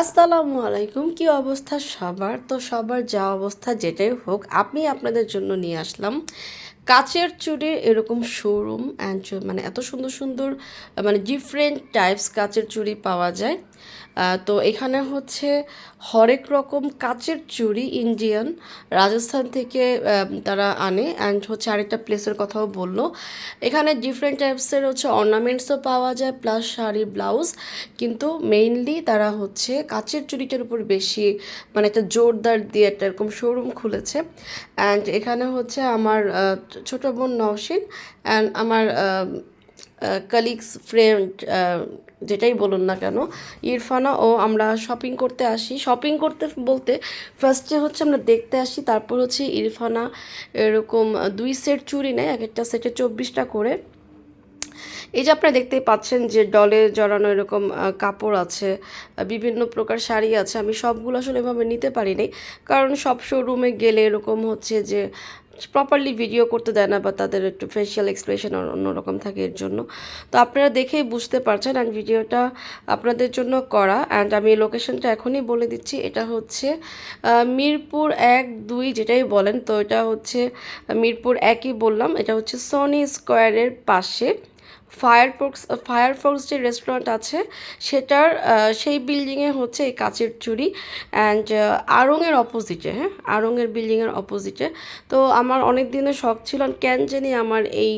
আসসালামু আলাইকুম, কি অবস্থা সবার? তো সবার যা অবস্থা যেটাই হোক আমি আপনাদের জন্য নিয়ে আসলাম। কাচের চুড়ির এরকম শোরুম অ্যান্ড মানে এত সুন্দর সুন্দর মানে ডিফারেন্ট টাইপস কাচের চুড়ি পাওয়া যায়। তো এখানে হচ্ছে হরেক রকম কাচের চুড়ি ইন্ডিয়ান রাজস্থান থেকে তারা আনে অ্যান্ড হচ্ছে আরেকটা প্লেসের কথাও বলল। এখানে ডিফারেন্ট টাইপসের হচ্ছে অর্নামেন্টসও পাওয়া যায় প্লাস শাড়ি ব্লাউজ কিন্তু মেইনলি তারা হচ্ছে কাচের চুড়িটার উপর বেশি মানে একটা জোরদার দিয়ে একটা এরকম শোরুম খুলেছে। অ্যান্ড এখানে হচ্ছে আমার ছোট বোন নওশিন অ্যান্ড আমার কালিগস ফ্রেন্ড যেটাই বলুন না কেন, ইরফানা ও আমরা শপিং করতে আসি। শপিং করতে বলতে ফার্স্টে হচ্ছে আমরা দেখতে আসি, তারপর হচ্ছে ইরফানা এরকম দুই সেট চুরি নেয়, এক একটা সেটে চব্বিশটা করে। এই যে আপনারা দেখতেই পাচ্ছেন যে ডলে জড়ানো এরকম কাপড় আছে, বিভিন্ন প্রকার শাড়ি আছে, আমি সবগুলো আসলে এভাবে নিতে পারিনি। কারণ সব শোরুমে গেলে এরকম হচ্ছে যে প্রপারলি ভিডিও করতে দেয় না বা তাদের একটু ফেশিয়াল এক্সপ্রেশন অন্যরকম থাকে এর জন্য। তো আপনারা দেখেই বুঝতে পারছেন অ্যান্ড ভিডিওটা আপনাদের জন্য করা। অ্যান্ড আমি লোকেশনটা এখনই বলে দিচ্ছি। এটা হচ্ছে মিরপুর এক দুই যেটাই বলেন। তো এটা হচ্ছে মিরপুর একই বললাম। এটা হচ্ছে সনি স্কোয়ারের পাশে। ফায়ারফক্স ফায়ারফক্স যে রেস্টুরেন্ট আছে, সেটার সেই বিল্ডিংয়ে হচ্ছে এই কাচের চুড়ি অ্যান্ড আড়ংয়ের অপোজিটে হ্যাঁ? আড়ংয়ের বিল্ডিংয়ের অপোজিটে তো আমার অনেক দিনের শখ ছিল কেন জানি আমার এই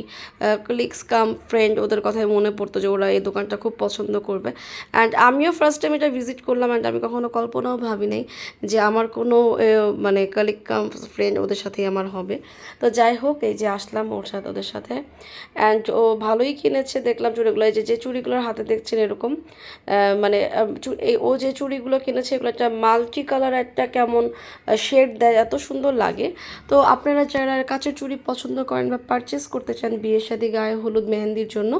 কলিগস কাম ফ্রেন্ড ওদের কথাই মনে পড়তো যে ওরা এই দোকানটা খুব পছন্দ করবে। অ্যান্ড আমিও ফার্স্ট টাইম এটা ভিজিট করলাম অ্যান্ড আমি কখনো কল্পনাও ভাবি নাই যে আমার কোনো মানে কলিগ কাম ফ্রেন্ড ওদের সাথেই আমার হবে। তো যাই হোক, এই যে আসলাম ওর সাথে, ওদের সাথে। অ্যান্ড ও ভালোই কিনেছে, দেখলাম চুড়িগুলো, এই যে চুড়িগুলোর হাতে দেখছেন এরকম মানে এই, ও যে চুড়িগুলো কিনেছে, এগুলো একটা মাল্টি কালার, একটা কেমন শেড দেয়, এত সুন্দর লাগে। তো আপনারা যারা কাচের চুড়ি পছন্দ করেন বা পারচেস করতে চান বিয়ে শাদী, গায়ে হলুদ, মেহেন্দির জন্য,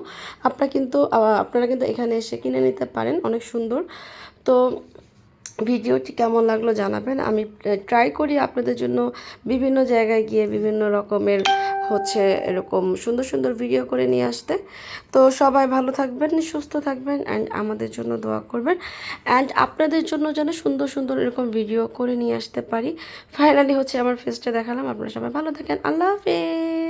আপনারা কিন্তু আপনারা কিন্তু এখানে এসে কিনে নিতে পারেন, অনেক সুন্দর। তো ভিডিওটি কেমন লাগল জানাবেন। আমি ট্রাই করি আপনাদের জন্য বিভিন্ন জায়গায় গিয়ে বিভিন্ন রকমের হচ্ছে এরকম সুন্দর সুন্দর ভিডিও করে নিয়ে আসতে। তো সবাই ভালো থাকবেন, সুস্থ থাকবেন অ্যান্ড আমাদের জন্য দোয়া করবেন। অ্যান্ড আপনাদের জন্য যেন সুন্দর সুন্দর এরকম ভিডিও করে নিয়ে আসতে পারি। ফাইনালি হচ্ছে আমার ফেসটা দেখালাম। আপনারা সবাই ভালো থাকেন। আল্লাহ হাফেজ।